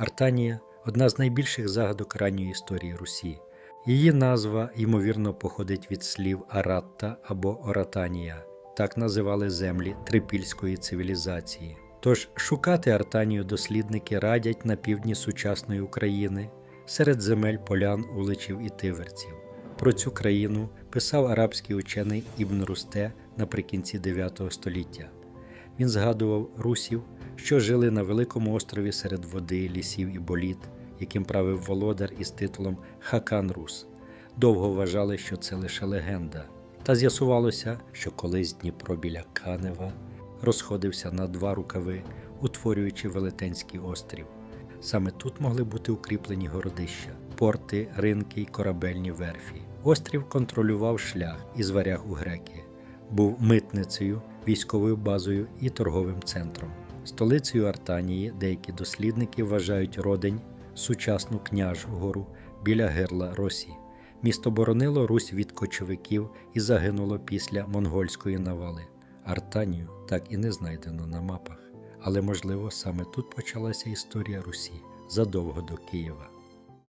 Артанія одна з найбільших загадок ранньої історії Русі. Її назва, ймовірно, походить від слів Аратта або Оратанія. Так називали землі трипільської цивілізації. Тож шукати Артанію дослідники радять на півдні сучасної України серед земель полян, уличів і тиверців. Про цю країну писав арабський учений Ібн Русте наприкінці 9 століття. Він згадував русів, що жили на великому острові серед води, лісів і боліт, яким правив володар із титулом Хакан Рус. Довго вважали, що це лише легенда. Та з'ясувалося, що колись Дніпро біля Канева розходився на два рукави, утворюючи Велетенський острів. Саме тут могли бути укріплені городища, порти, ринки й корабельні верфі. Острів контролював шлях із варяг у греки, був митницею, військовою базою і торговим центром. Столицею Артанії деякі дослідники вважають родень, сучасну княжгору біля герла Росі. Місто боронило Русь від кочовиків і загинуло після монгольської навали. Артанію так і не знайдено на мапах, але можливо саме тут почалася історія Русі задовго до Києва.